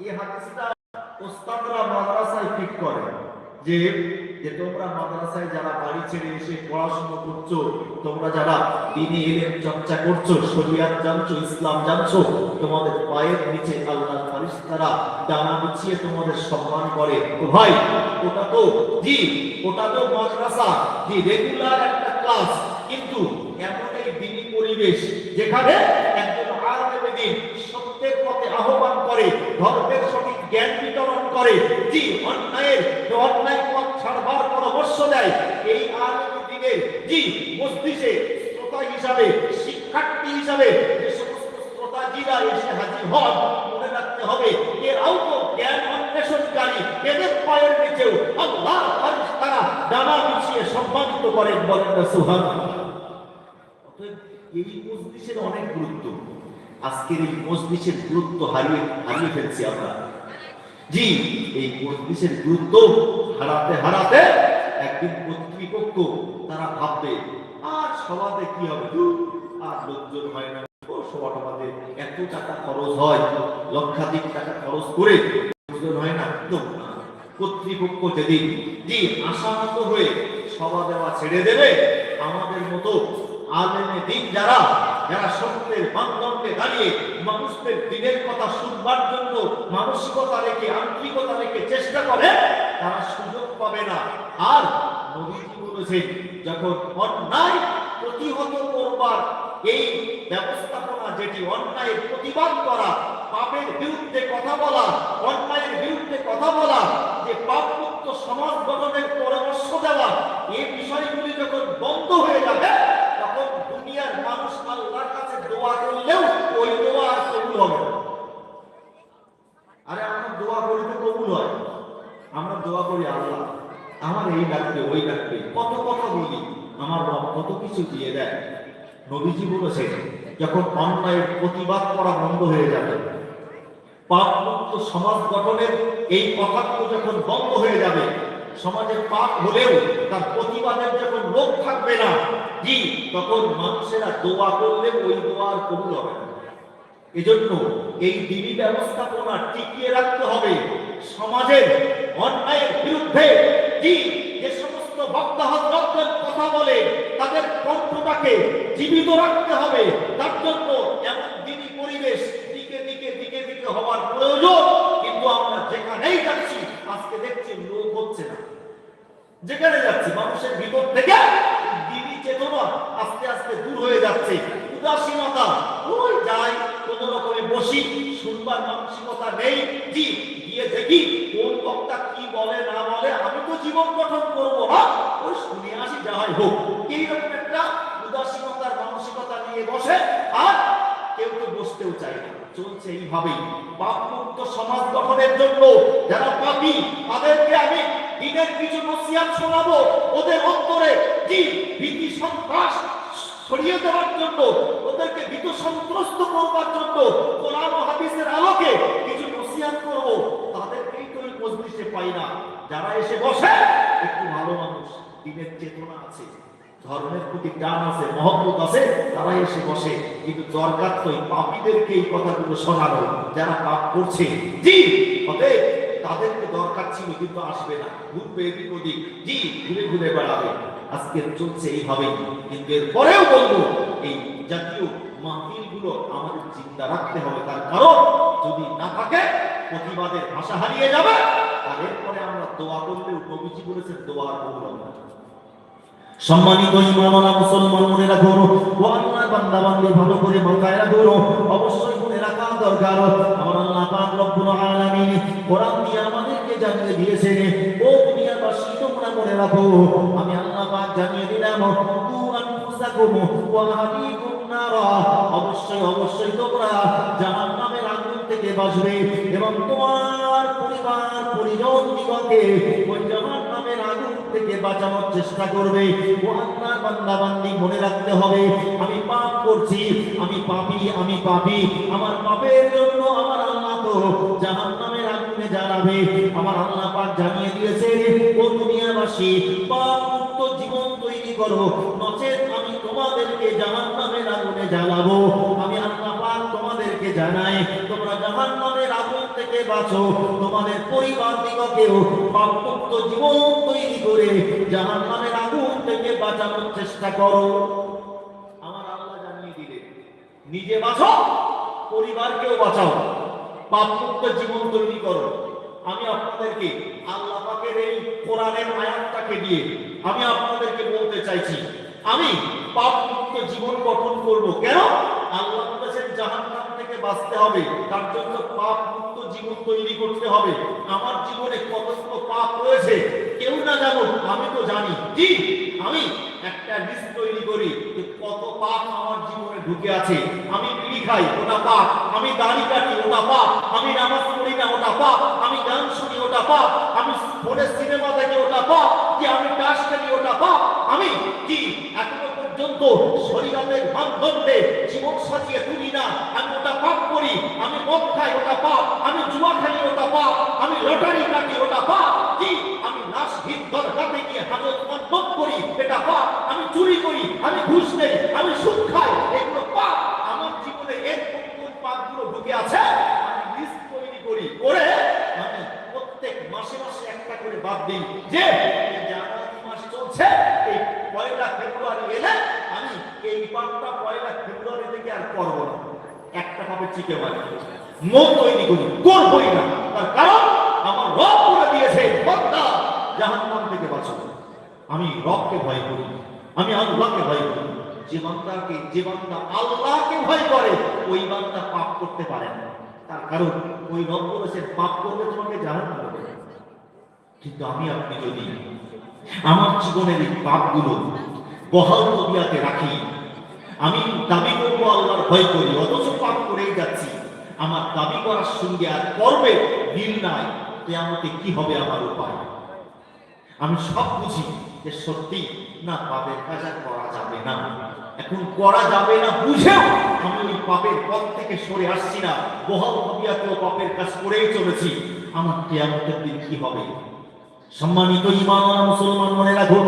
এই হাদিসটা ওস্তাদরা মাদ্রাসায় ঠিক করে যে যে তোমরা মাদ্রাসায় যারা বাড়ি ছেড়ে এসে পড়াশোনা করছ, তোমরা যারা দিনে এলেন চর্চা করছ, শরিয়াত জানছো, ইসলাম জানছো, তোমাদের পায়ের নিচে আল্লাহর ফারিস্তারা ডানা বিছিয়ে তোমাদের সম্মান করে। তো ভাই, ওটা তো, জি, ওটা তো মাদ্রাসা। জি রেগুলার একটা ক্লাস কিন্তু এমন এই দিনী পরিবেশ যেখানে একজন আলেমে দিন সত্যের পথে আহ্বান করে ধর্মের সঠিক জ্ঞান বিতরণ করে জি অন্যায়ের অন্যায় পথ ছাড়বার পরামর্শ দেয়, এই আলেমে দিনের জি মস্তিষ্কে শ্রোতা হিসাবে, শিক্ষার্থী হিসাবে যে সমস্ত শ্রোতাজিরা এসে হাজির হন, মনে রাখতে হবে, এরাও তো জ্ঞান অন্বেষণকারী, এদের পায়ের নিচেও আল্লাহ তারা ডানা বিছিয়ে সম্মানিত করেন বলেন না, সুবহানাল্লাহ। অতএব এই মজলিসের অনেক গুরুত্ব। আজকের এই মজলিসের গুরুত্ব হারিয়ে হারিয়ে ফেলছি আমরা। জি, এই মজলিসের গুরুত্ব হারাতে হারাতে একদিন কর্তৃপক্ষ তারা ভাববে, আর সভাতে কি হবে? আর লোকজন হয় না। ও সভা এত টাকা খরচ হয়, লক্ষাধিক টাকা খরচ করে হয় না। কর্তৃপক্ষ যেদিন জি, আশাহত হয়ে সভা দেওয়া ছেড়ে দেবে, আমাদের মতো আলেমে দিন যারা যারা সত্যের মানদণ্ডে দাঁড়িয়ে মানুষদের দিনের কথা শুনবার জন্য মানসিকতা রেখে, আন্তরিকতা রেখে চেষ্টা করে, তারা সুযোগ পাবে না। আর নবীজি বলেছেন, যখন অন্যায় প্রতিহত করবার এই ব্যবস্থাপনা যেটি অন্যায়ের প্রতিবাদ করা, পাপের বিরুদ্ধে কথা বলা, অন্যায়ের বিরুদ্ধে কথা বলা, যে পাপ মুক্ত সমাজ গঠনের পরামর্শ দেওয়া এই বিষয়গুলি যখন বন্ধ হয়ে যাবে তখন দুনিয়ার মানুষ আল্লাহর কাছে দোয়া করলেও ওই দোয়া আর কবুল হবে আরে আমরা দোয়া করি তো কবুল হয়। আমরা দোয়া করি আল্লাহ। আমার এই লাগবে ওই লাগবে কত কথা বলি, আমার রব কত কিছু দিয়ে দেয়। নবীজি বলেছে, যখন অন্যায়ের প্রতিবাদ করা বন্ধ হয়ে যাবে পাপ মুক্ত সমাজ গঠনের এই কথাগুলো যখন বন্ধ হয়ে যাবে সমাজে পাপ হলেও তার প্রতিবাদের যখন লোক থাকবে না, জি, তখন মানুষেরা দোয়া করলে ওই দোয়া আর কবুল হবে এজন্য এই দিনী ব্যবস্থাপনা টিকিয়ে রাখতে হবে। সমাজের অন্যায়ের বিরুদ্ধে, জি, যে সমস্ত বক্তা হজরতগণ কথা বলে, তাদের কণ্ঠটাকে জীবিত রাখতে হবে। তার জন্য এমন দিনী পরিবেশ দিকে দিকে দিকে দিকে হওয়ার প্রয়োজন কিন্তু আমরা যেখানেই যাচ্ছি আজকে দেখছি লোক হচ্ছে না যেখানে যাচ্ছে, মানুষের ভিতর থেকে দিনী চেতনা আস্তে আস্তে দূর হয়ে যাচ্ছে। উদাসীনতা, ওই যাই, কোন রকমে বসি, শুনবার মানসিকতা নেই। জি, গিয়ে দেখি কোন বক্তা কি বলে, না বলে, আমি তো জীবন গঠন করব না ওই শুনে আসি যা হয় হোক। এইরকম একটা উদাসীনতার মানসিকতা নিয়ে বসে, আর কেউ তো বসতেও চায় না। চলছে এইভাবেই। পাপ মুক্ত সমাজ গঠনের জন্য যারা পাপী, তাদেরকে আমি দিনের কিছু নসিহাত শোনাবো। ওদের অন্তরে জি ভীতি সন্ত্রাস সরিয়ে দেওয়ার জন্য, ওদেরকে ভীত সন্ত্রস্ত করবার জন্য কোরআন ও হাদিসের আলোকে কিছু নসিহাত করব, তাদেরকেই তো ওই মজলিসে পাই না। যারা এসে বসে, একটু ভালো মানুষ, দিনের চেতনা আছে, ধর্মের প্রতি টান আছে, মহব্বত আছে তারা এসে বসে। কিন্তু দরকার তো পাপীদেরকে এই কথাগুলো শোনানো, যারা পাপ করছে। জি, অতএব তাদেরকে দরকার ছিল কিন্তু আসবে না। ঘুরবে এদিক ওদিক জি ঘুরে ঘুরে বেড়াবে? আজকে চলছে এইভাবে। কিন্তু এর পরেও বলব, এই জাতীয় মাহফিলগুলো আমাদের চিন্তা রাখতে হবে। তার কারণ, যদি না থাকে, প্রতিবাদের ভাষা হারিয়ে যাবে। আর এরপরে আমরা দোয়া করলেও নবীজি বলেছেন, দোয়া না। সম্মানিত ইমামরা মুসলমান মনে রাখুন, ও আল্লাহ বান্দা বান্দি ভালো করে মাথায় রাখুন। অবশ্যই রাখা দরকার আমার আল্লাহ পাক রব্বুল আলামিন কোরআন দিয়ে আমাদেরকে জানিয়ে দিয়েছেন, ও দুনিয়াবাসী, তোমরা মনে রাখো, আমি আল্লাহ পাক জানিয়ে দিলাম কু আনফুসাকুম ওয়া আহলিকুম নারা। অবশ্যই অবশ্যই তোমরা জাহান্নামের আগুন থেকে বাঁচবে এবং তোমার পরিবার, পরিজন, দিগকে ওই জাহান্নামের আগুন থেকে বাঁচানোর চেষ্টা করবে। ও আল্লাহ বান্দা বান্দি মনে রাখতে হবে, আমি পাপ করছি, আমি পাপী আমি পাপী। আমার পাপের জন্য আমার আল্লাহ তো জাহান্নামের আগুনে জ্বালাবে। আমার আল্লাহ পাক জানিয়ে দিয়েছে ও দুনিয়াবাসী, পাপ মুক্ত জীবন তৈরি করো। নচেত আমি তোমাদেরকে জাহান্নামের আগুনে জ্বালাবো। আমি আল্লাহ পাক তোমাদেরকে জীবন তৈরি করে নিজে বাঁচো, পরিবারকেও বাঁচাও, পাপমুক্ত জীবন তৈরি করো। আমি আপনাদেরকে আল্লাহ এই কোরআনের আয়াতটাকে দিয়ে আমি আপনাদেরকে বলতে চাইছি, আমি পাপমুক্ত জীবন গঠন করব কেন? আল্লাহ বাঁচতে হবে। তার জন্য পাপ মুক্ত জীবন তৈরি করতে হবে। আমার জীবনে কতগুলো পাপ রয়েছে, কেউ না জানো আমি তো জানি। কি আমি একটা লিস্ট তৈরি করি যে কত পাপ আমার জীবনে ঢুকে আছে। আমি বিড়ি খাই, ওটা পাপ। আমি দাড়ি কাটি, ওটা পাপ। আমি নামাজ পড়ি না, ওটা পাপ। আমি গান শুনি, ওটা পাপ। আমি ফোনে সিনেমা দেখি, ওটা পাপ। কি আমি টাস খেলি ওটা পাপ। আমি কি পর্যন্ত শরীরের মানদণ্ডে জীবন সাজিয়ে তুলি না। আমি ওটা পাপ করি, আমি মদ খাই ওটা পাপ, আমি জুয়া খেলি ওটা পাপ, আমি লটারি কাটি ওটা পাপ। কি? আমি নাচ দরকারে গিয়ে হাজত মন্ডপ করি, এটা পাপ। আমি চুরি করি আমি ঘুষ নেই আমি সুদ খাই এগুলো পাপ আমার জীবনে এর কোন কোন পাপগুলো ঢুকে আছে আমি লিস্ট তৈরি করি করে আমি প্রত্যেক মাসে মাসে একটা করে বাদ দিই যে এই জানুয়ারি মাস চলছে এই পয়লা ফেব্রুয়ারি এলে আমি এই পাপটা পয়লা ফেব্রুয়ারি থেকে আর করব না মন তৈরি করি, করবই না। তার কারণ, আমার রব করে দিয়েছে থেকে বাঁচো। আমি রবকে ভয় করি, আমি আল্লাহকে ভয় করি। যে বান্দাকে, যে বান্দা আল্লাহকে ভয় করে, ওই বান্দা পাপ করতে পারে না। তার কারণ, ওই রব বলেছে, পাপ করলে তোমাকে কিন্তু আমি আপনি যদি আমার জীবনের এই পাপগুলো বহাল তবিয়াতে রাখি আমি দাবি করব আল্লাহর ভয় করি, অথচ পাপ করেই যাচ্ছি। আমার দাবি করার সঙ্গে আর কর্মের মিল নাই, কেয়ামতে কি হবে আমার উপায়? আমি সব বুঝি যে সত্যি না পাপের কাজ আর করা যাবে না। এখন করা যাবে না বুঝেও আমি ওই পাপের পথ থেকে সরে আসছি না। বহাল তবিয়াতেও পাপের কাজ করেই চলেছি। আমার কেয়ামতের দিন কি হবে? সম্মানিত ইমানওয়ালা মুসলমান মনে রাখো,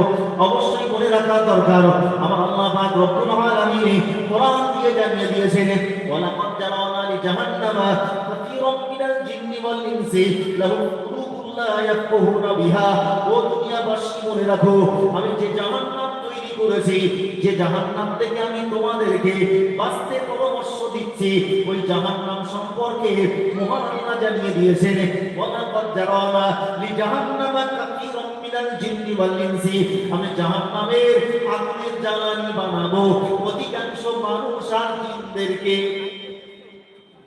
অবশ্যই মনে রাখা দরকার। আমার আল্লাহ পাক রব্বুল আলামিন কোরআন দিয়ে জানিয়ে দিয়েছেন, ওয়ালাকাদ জারানা লি জাহান্নামা কাসীরাম মিনাল জিন্নি ওয়াল ইনসি, লাহুম কুলুবুন লা ইয়াফকুহুনা বিহা। ও দুনিয়া বাসী মনে রাখো, আমি যে জাহান্নাম তৈরি করেছি, যে জাহান্নাম থেকে আমি তোমাদেরকে বাঁচতে পরামর্শ দিচ্ছি। ওই জাহান্নাম সম্পর্কে মহান জানিয়ে দিয়েছেন ওয়ালাকাদ জারানা লিজাহান্নামা কাসীরাম মিনাল জিন্নি ওয়াল ইনসি। আমি জাহান্নামের আগুনের জ্বালানি বানাবো। অধিকাংশ মানুষ আর জিনদেরকে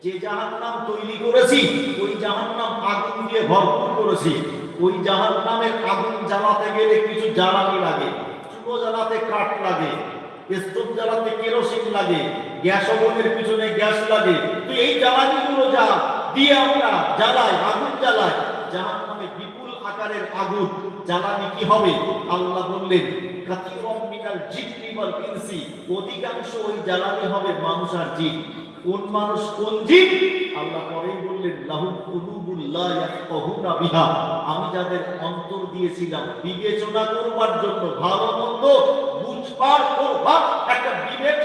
যে জাহান্নাম তৈরি করেছি, ওই জাহান্নাম আগুন দিয়ে ভরপুর করেছি। ওই জাহান্নামের আগুন জ্বালাতে গেলে কিছু জ্বালানি লাগে, চুলো জ্বালাতে কাঠ লাগে, স্টোভ জ্বালাতে কেরোসিন লাগে গ্যাস ওভেনের পিছনে গ্যাস লাগে। তো এই জ্বালানিগুলো যা দিয়ে আমরা জ্বালাই, আগুন জ্বালাই, জাহান্নামে বিপুল আকারের আগুন, জ্বালানি কি হবে? আল্লাহ বললেন অধিকাংশ ওই জ্বালানি হবে মানুষ আর জিন। কোন মানুষ কোন জীব আল্লাহ পরেই বললেন বিহা আমি যাদের অন্তর দিয়েছিলাম, বিবেচনা করবার জন্য, ভালো মন্দ, বুঝবার করবার একটা বিবেক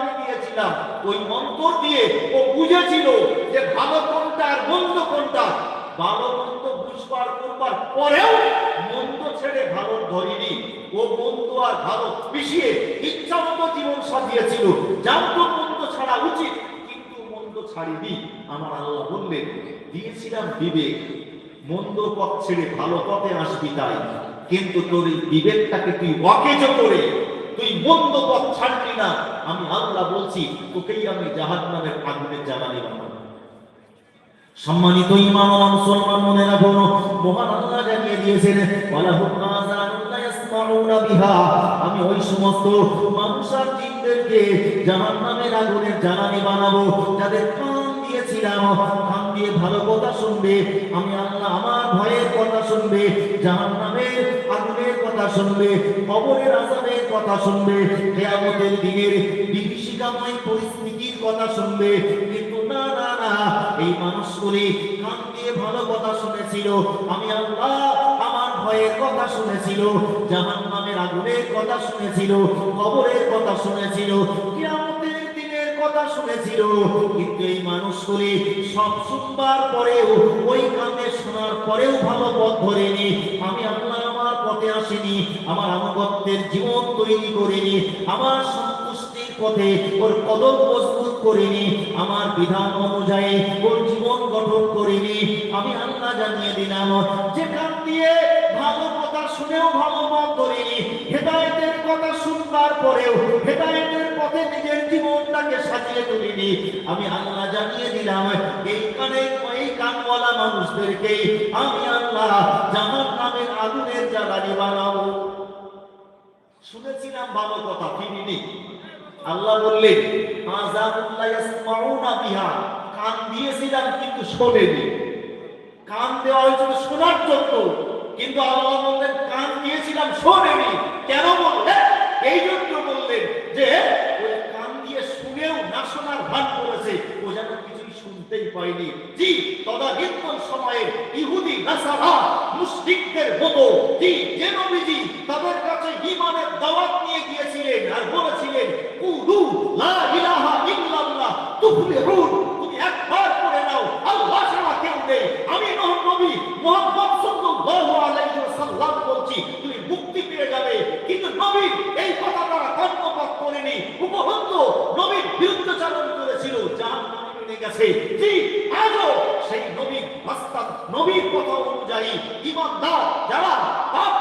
আমি দিয়েছিলাম। ওই অন্তর দিয়ে ও বুঝেছিল যে ভালো কোনটা আর মন্দ কোনটা। ভালো মন্দ বুঝবার, করবার পরেও মন্দ ছেড়ে ভালো ধরিনি। ও মন্দ আর ভালো মিশিয়ে ইচ্ছা মতো জীবন সাজিয়েছিল। জানতো মন্দ ছাড়া উচিত, কিন্তু মন্দ ছাড়িনি। আমার আল্লাহ বললেন, দিয়েছিলাম বিবেক। মন্দ পথ ছেড়ে ভালো পথে আসবি তাই। কিন্তু তোর এই বিবেকটাকে তুই অকেজ করে, তুই মন্দ পথ ছাড়বি না। আমি বলছি, তোকেই আমি জাহান্নামের আগুনের জ্বালানি বানাবো। সম্মানিত ইমাম ও মুসলমান মনে মহান আল্লাহ জানিয়ে দিয়েছেন বিহা। আমি ওই সমস্ত মানুষ আর জিনদেরকে জাহান্নামের আগুনের জ্বালানি বানাবো, যাদের কান দিয়েছিলাম, কান দিয়ে ভালো কথা শুনবে, আমি আল্লাহ আমার ভয়ের কথা শুনবে কথা শুনবে, কবরের আযাবের কথা শুনবে, কিয়ামতের দিনের বিভীষিকাময় পরিস্থিতির কথা শুনবে। কিন্তু না না না, এই মানুষগুলি কান দিয়ে ভালো কথা শুনেছিল, আমি আল্লাহ কথা শুনেছিল কিন্তু এই সব শুনবার পরেও, ওই কানে শোনার পরেও ভালো পথ ধরেনি। আমি আমার পথে আসেনি, আমার আনুগত্যের জীবন তৈরি করিনি, আমার সন্তুষ্টির পথে ওর কদম মজবুত করিনি, আমার বিধান অনুযায়ী ওর জীবন গঠন করিনি। আমি আল্লাহ জানিয়ে দিলাম, যেখান দিয়ে ভালো কথা শুনেও ভালো মত করিনি, হেদায়তের কথা শুনবার পরেও, হেদায়েতের পথে নিজের জীবনটাকে সাজিয়ে তুলিনি। আমি আল্লাহ জানিয়ে দিলাম এই কানে এই কানওয়ালা মানুষদেরকে আমি আল্লাহ জাহান নামের আগুনের জ্বালানি বানাবো। শুনেছিলাম ভালো কথা, ফিরিনি। আল্লাহ বললেন, আযাবুল্লাহ ইয়াসমাউনা বিহা। কান দিয়েছিলাম কিন্তু শোনেনি। কান দেওয়া হয়েছিল শোনার জন্য, কিন্তু আল্লাহ বললেন, কান দিয়েছিলাম, শোনেনি। কেন বললেন? এই জন্য বললেন যে শোনার ভান করেছে, ও যেন কিছুই শুনতেই পায়নি। জি, তদানীন্তন সময়ে ইহুদি নাসারা মুশরিকদের মতো, জি, যে নবীজি তাদের কাছে ঈমানের দাওয়াত নিয়ে গিয়েছিলেন আর বলেছিলেন, কুলু লা ইলাহা ইল্লাল্লাহ, তুফলিহুন। তুমি একবার পড়ে নাও, আল্লাহ ছাড়া কেউ নেই। আমি নহ নবী মুহাম্মদ সাল্লাল্লাহু আলাইহি ওয়াসাল্লাম বলছি, তুমি মুক্তি পেয়ে যাবে। কিন্তু নবী এই কথা তারা কর্ণপাত করেনি উপরন্ত নবীর বিরুদ্ধচারণ করেছিল জাহান্নামে নেমে গেছে জি আজও সেই নবীর রাস্তা নবীর কথা অনুযায়ী ইমানদার যারা পাপ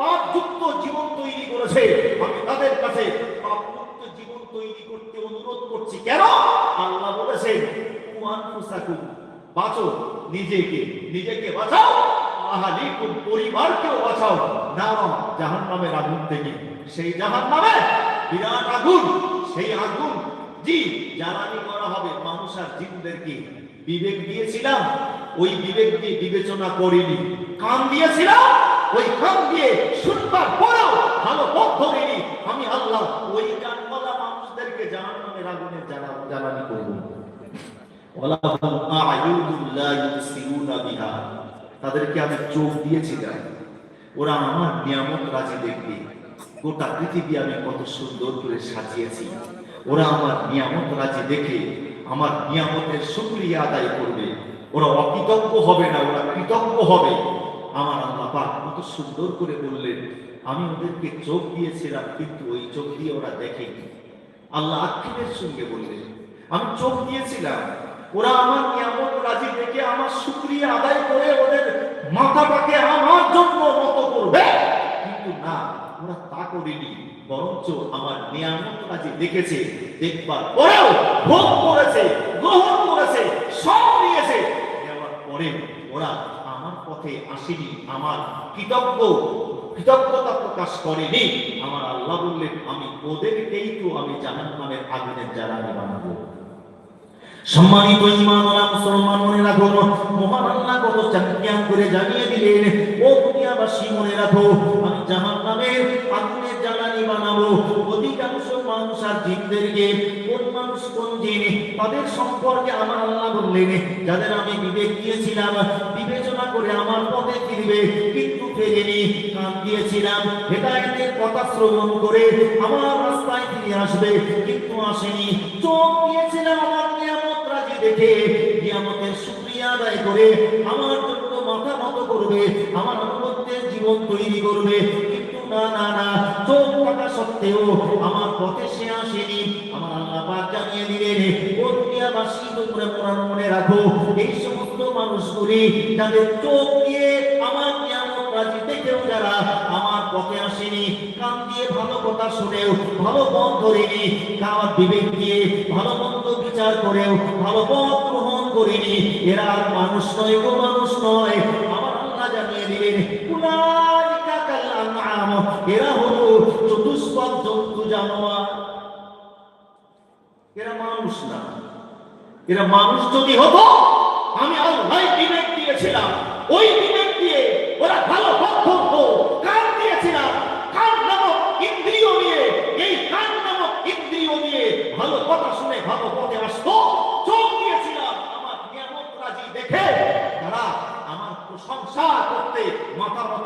পাপ যুক্ত জীবন তৈরি করেছে, আমি তাদের কাছে পাপ মুক্ত জীবন তৈরি করতে অনুরোধ করছি। কেন? আল্লাহ ফুসাকুম, বাঁচো, নিজেকে নিজেকে বাঁচাও, আহালিকুম, পরিবারকেও বাঁচাও না জাহান্নামের আগুন থেকে। সেই জাহান্নামে বিরাট আগুন, সেই আগুন করা হবে, মানুষ আর বিবেক দিয়েছিলাম, ওই বিবেক দিয়ে বিবেচনা করিনি। দিয়েছিলাম, ওই দিয়ে শুনবার পরেও ভালো আমি আল্লাহ ওই মানুষদেরকে জ্বালানি করব। তাদেরকে আমি চোখ দিয়েছিলাম ওরা আমার নিয়ামত রাজি দেখবে। গোটা পৃথিবী আমি কত সুন্দর করে সাজিয়েছি। ওরা আমার নিয়ামত রাজি দেখে আমার নিয়ামতের শুকরিয়া আদায় করবে। ওরা অকৃতজ্ঞ হবে না, ওরা কৃতজ্ঞ হবে। আমার আল্লাহ পাক কত সুন্দর করে বললেন, আমি ওদেরকে চোখ দিয়েছিলাম কিন্তু ওই চোখ দিয়ে ওরা দেখেনি। আল্লাহ আক্ষেপের সঙ্গে বললেন, আমি চোখ দিয়েছিলাম। ওরা আমার নিয়ামত রাজি দেখে আমার শুক্রিয়া আদায় করে ওদের মাথাটাকে আমার জন্য মতো করবে। কিন্তু না, ওরা তা করেনি। বরঞ্চ আমার নিয়ামত কাজে দেখেছে দেখবার পরেও ভোগ করেছে, গ্রহণ করেছে, সব নিয়েছে নেওয়ার পরে ওরা আমার পথে আসেনি, আমার কৃতজ্ঞ, কৃতজ্ঞতা প্রকাশ করেনি। আমার আল্লাহ বললেন, আমি ওদেরকেই তো আমি জাহান্নামের আগুনের জ্বালানি বানাবো। সম্মানিত ইমানওয়ালা মুসলমান মনে রাখো মহান আল্লাহ কত চাকিয়ান করে জানিয়ে দিলেন, ও দুনিয়াবাসী মনে রাখো আমি জাহান্নামের আগুনের জ্বালানি বানাবো। অধিকাংশ মানুষ আর জিনদেরকে, কোন মানুষ, কোন জিন, তাদের সম্পর্কে আমার আল্লাহ বললেন, যাদের আমি বিবেক দিয়েছিলাম, বিবেচনা করে আমার পথে ফিরবে, কিন্তু ফেরেনি, কান দিয়েছিলাম, হেদায়েতের কথা শ্রবণ করে আমার রাস্তায় ফিরে আসবে, কিন্তু আসেনি। চোখ দিয়েছিলাম আমার দেখে নিয়ামতের শুকরিয়া আদায় করে আমার জন্য মাথা নত করবে, আমার অনুগত্যের জীবন তৈরি করবে। আমার পথে আসেনি। মনে মনে দিয়ে আমার আমার পথে আসেনি, কান দিয়ে ভালো কথা শুনেও, ভালো পথ ধরেনি কার বিবেক দিয়ে ভালো মন্দ বিচার করেও ভালো পথ গ্রহণ করেনি। এরা আর মানুষ নয় গো, মানুষ নয়। আমার আল্লাহ জানিয়ে দিলেন এরা হলো চতুষ্পদ জন্তু জানোয়ার। এরা মানুষ না। এরা মানুষ যদি হতো, আমি আল্লাহ বিবেক দিয়েছিলাম। ওই বিবেক দিয়ে ওরা ভালো পথ ধরতো কান দিয়েছিলাম কান নামক ইন্দ্রিয় নিয়ে এই কান নামক ইন্দ্রিয় নিয়ে ভালো কথা শুনে ভালো পথে আসতো চোখ দিয়েছিলাম আমার নিয়ামত রাজি দেখে তারা আমার প্রশংসা করতে মাথা মতো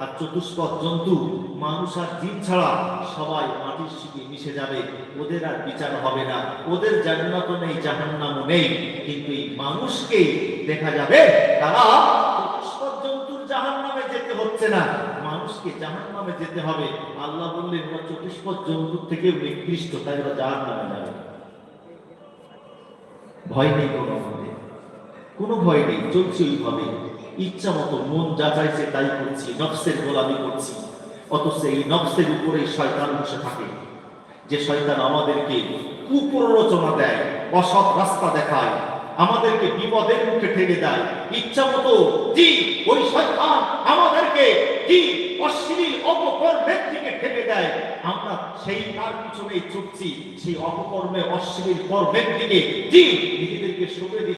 আর চতুষ্পদ জন্তু, মানুষ আর জিন ছাড়া সবাই মাটির সাথে মিশে যাবে। ওদের আর বিচার হবে না। ওদের জান্নাতও নেই জাহান্নামও নেই। কিন্তু এই মানুষকেই দেখা যাবে, তারা চতুষ্পদ জন্তুর জাহান্নামে যেতে হচ্ছে না। মানুষকে জাহান্নামে যেতে হবে। আল্লাহ বললেন, ওরা চতুষ্পদ জন্তুর থেকেও নিকৃষ্ট, তাই ওরা জাহান্নামে যাবে। ভয় নেই কোনো কোনো ভয় নেই চলছে ওইভাবে ইচ্ছা মতো মন যা চাইছে তাই করছি, নফসের গোলামি করছি। অথচ এই নফসের উপরে শয়তান বসে থাকে। যে শয়তান আমাদেরকে কুপ্ররোচনা দেয়, অসৎ রাস্তা দেখায়, আমাদেরকে বিপদের মুখে ঠেলে দেয়। ইচ্ছা মতো জি, ওই শয়তান আমাদেরকে কি অশ্লীল, অপকর্মের দিকে ঠেলে দেয়। আমরা সেই তার পিছনে ছুটছি, সেই অপকর্মে, অশ্লীল কর্মের দিকে। জি, নিজেদেরকে সরে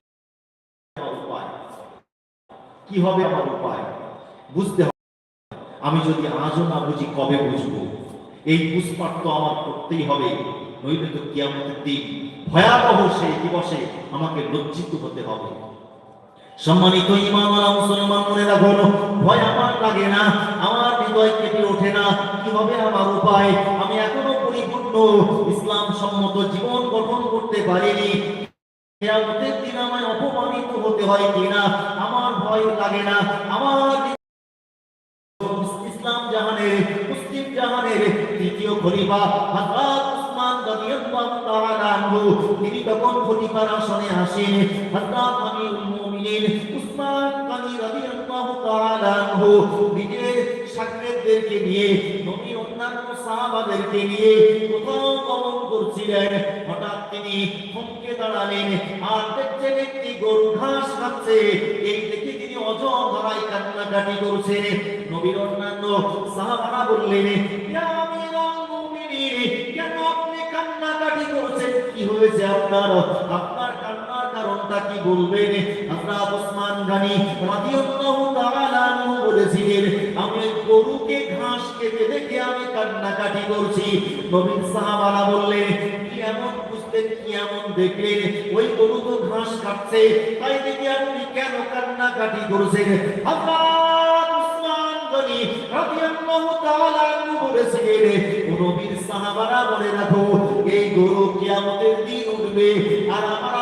কি হবে আমার উপায়? বুঝতে হবে। আমি যদি আজও না বুঝি, কবে বুঝব? এই তো আমার করতেই হবে, নইলে তো কিয়ামতের দিন ভয়াবহ সেই দিবসে আমাকে লজ্জিত হতে হবে। সম্মানিত ইমামরা, মুসলমান মনে রাখো ভয় আমার লাগে না, আমার হৃদয় কেটে ওঠে না, কি হবে আমার উপায়? আমি এখনও পরিপূর্ণ, ইসলাম সম্মত জীবন গঠন করতে পারিনি কেয়ামতের দিন আমায় অপমানিত হতে হয় কিনা? আমার ভয় লাগে না। আমার ইসলাম জাহানের, মুসলিম জাহানের দ্বিতীয় খলিফা উসমান রাদিয়াল্লাহু তাআলা আনহু, তিনি তখন অন্যান্য সাহাবাদেরকে নিয়ে কোথাও গমন করছিলেন। হঠাৎ তিনি থমকে দাঁড়ালেন আর দেখছেন একটি গরু ঘাস খাচ্ছে। এই দেখে তিনি অজগরাই কান্নাকাটি করছেন। নবীর অন্যান্য সাহাবারা বললেন কেন আপনি কান্নাকাটি করছেন? কি হয়েছে আপনার? আপনার কান্নার কি বলবেন, হযরত ওসমান গনি রাদিয়াল্লাহু তাআলা আনহু বলেছিলেন, আমি গরুকে ঘাস খেতে দেখে আমি কান্নাকাটি করছি। নবীন সাহাবারা বললেন, কি এমন বুঝলেন, কি দেখলেন? ওই গরু তো ঘাস খাচ্ছে, তাই দেখে আপনি কেন কান্নাকাটি করছেন? হযরত উসমান গনি রাদিয়াল্লাহু তাআলা আনহু বলেছিলেন, নবীর সাহাবারা বলে রাখো, এই গরু কিয়ামতের দিন উঠবে, আর আমার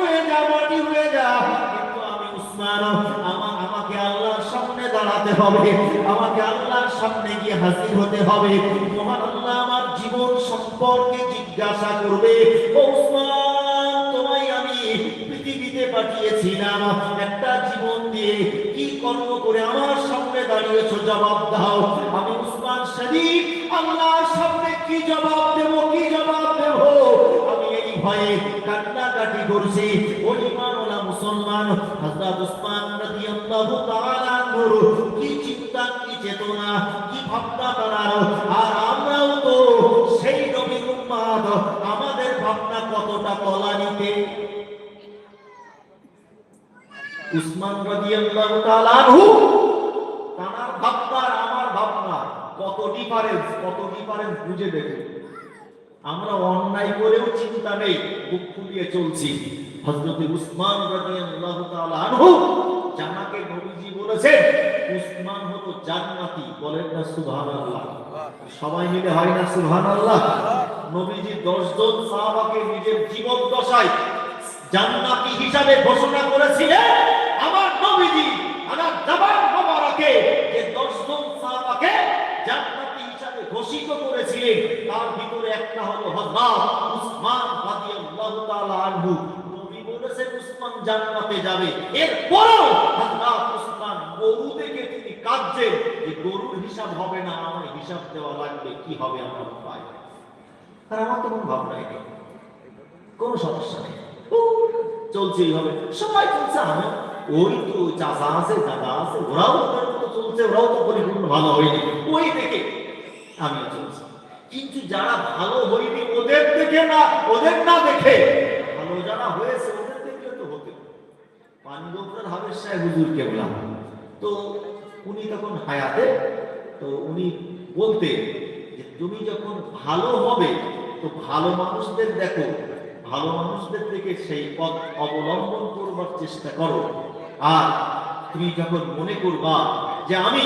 হয়ে যা, মাটি হয়ে যা। কিন্তু আমি উসমান দাঁড়াতে হবে। আমাকে আল্লাহর সামনে গিয়ে হাজির হতে হবে। মহান আল্লাহ আমার জীবন সম্পর্কে জিজ্ঞাসা করবে উসমান, তোমায় আমি পৃথিবীতে পাঠিয়েছিলাম একটা জীবন দিয়ে। কি কর্ম করে আমার সামনে দাঁড়িয়েছো? জবাব দাও। আমি উসমান শরীফ আল্লাহর সামনে কি জবাব দেব? কি জবাব দেব? ভয়ে কান্নাকাটি করছি। ওই মুসলমান, হযরত উসমান রাদিয়াল্লাহু তাআলা আনহুর কি চিন্তা, কি চেতনা, কি ভাবনা তারার? আর আমরাও তো সেই নবীর উম্মত আমাদের ভাবনা কতটা তলানিতে উসমান রাদিয়াল্লাহু তাআলা তার ভাবনা আমার ভাবনা, কত ডিফারেন্স কত ডিফারেন্স বুঝে দেখে আমরা অন্যায় করেও চিন্তা নেই, বুক ফুলিয়ে চলছি। হযরত উসমান নবীজি বলেছেন, উসমান জান্নাতি। বলেন না সুবহানাল্লাহ। সবাই মিলে হয় না সুবহানাল্লাহ? নবীজি 10 জন সাহাবাকে নিজের জীবন দশায় জান্নাতি হিসাবে ঘোষণা করেছিলেন, আমার নবীজি, আমার মোবারকে, যে 10 জন সাহাবাকে জান্নাতি ঘোষিত করেছিলেন। তার ভিতরে একটা হলো হযরত উসমান রাদিয়াল্লাহু তাআলা আনহু। নবী বলেছেন উসমান জান্নাতে যাবে। এরপরও হযরত উসমান গরু দেখে তিনি কাঁদছেন যে গরুর হিসাব হবে না আমার হিসাব দেওয়া লাগবে কি হবে আমার উপায়? আর আমার তো কোনো ভাবনাই নেই। কোনো সমস্যা নেই। ও, চলছে এইভাবে। সবাই চলছে আমি ওই তো চাচা আছে দাদা আছে ওরাও ওদের মতো চলছে ওরাও তো পরিপূর্ণ ভালো হয়নি। ওই দেখে আমিও চলছি কিন্তু যারা ভালো হয়নি, ওদের দেখে না, ওদের না দেখে। ভালো যারা হয়েছে, ওদের দেখলে তো হতে পানিগোপরার হাবের সাহেব হুজুর কেবলা তো উনি তখন হায়াতে? তো উনি বলতে, যে তুমি যখন ভালো হবে, তো ভালো মানুষদের দেখো। ভালো মানুষদের থেকে সেই পথ অবলম্বন করবার চেষ্টা করো। আর তুমি যখন মনে করবা যে আমি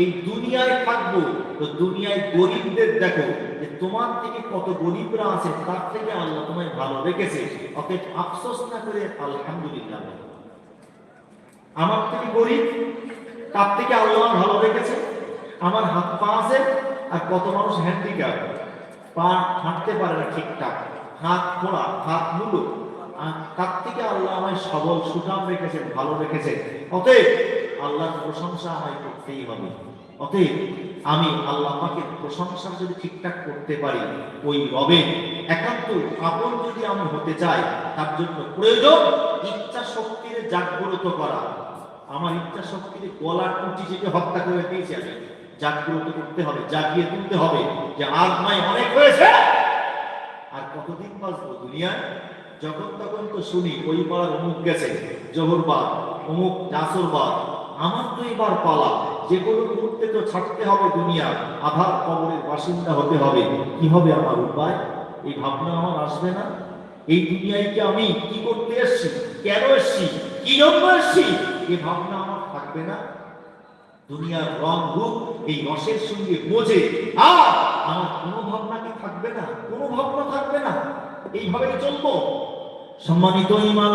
এই দুনিয়ায় থাকব, তো দুনিয়ায় গরিবদের দেখো যে তোমার থেকে কত গরিবরা আছে, তার থেকে আল্লাহ তোমায় ভালো রেখেছে অতএব আফসোস না করে আলহামদুলিল্লাহ। আমার থেকে গরিব, তার থেকে আল্লাহ ভালো রেখেছে আমার হাত পা আছে আর কত মানুষ হ্যান্ডিক্যাপ পা হাঁটতে পারে না ঠিকঠাক। হাত খোড়া হাত মুলো তার থেকে আল্লাহ আমায় সবল, সুঠাম রেখেছেন ভালো রেখেছেন অতএব আল্লাহর প্রশংসা আমায় করতেই হবে। অতএব আমি আল্লাহ পাকের প্রশংসা যদি ঠিকঠাক করতে পারি, ওই রবে একান্ত আপন যদি আমি হতে চাই, তার জন্য প্রয়োজন ইচ্ছা শক্তির জাগ্রত করা। আমার ইচ্ছা শক্তির গলার টুটি যেটা হত্যা করে দিয়েছি আমি, জাগ্রত করতে হবে, জাগিয়ে তুলতে হবে যে আজ নয় অনেক হয়েছে। আর কতদিন বাঁচবো দুনিয়ায়? যখন তখন তো শুনি, ওই বার অমুক গেছে জোহরবার অমুক নাসরবার আমার তো এবার পালা। যে কোনো মুহূর্তে তো ছাড়তে হবে দুনিয়া। আধার কবরের বাসিন্দা হতে হবে। কি হবে আমার উপায়? এই ভাবনা আমার আসবে না। এই দুনিয়ায় কি আমি কি করতে এসছি? কেন এসছি? কি জন্য এসছি? এই ভাবনা আমার থাকবে না। দুনিয়ার রং, রূপ এই রসের সঙ্গে বোঝে। আর আমার কোনো ভাবনা কি থাকবে না? কোনো ভাবনা থাকবে না। এইভাবে চলবো। সম্মানিত ইমান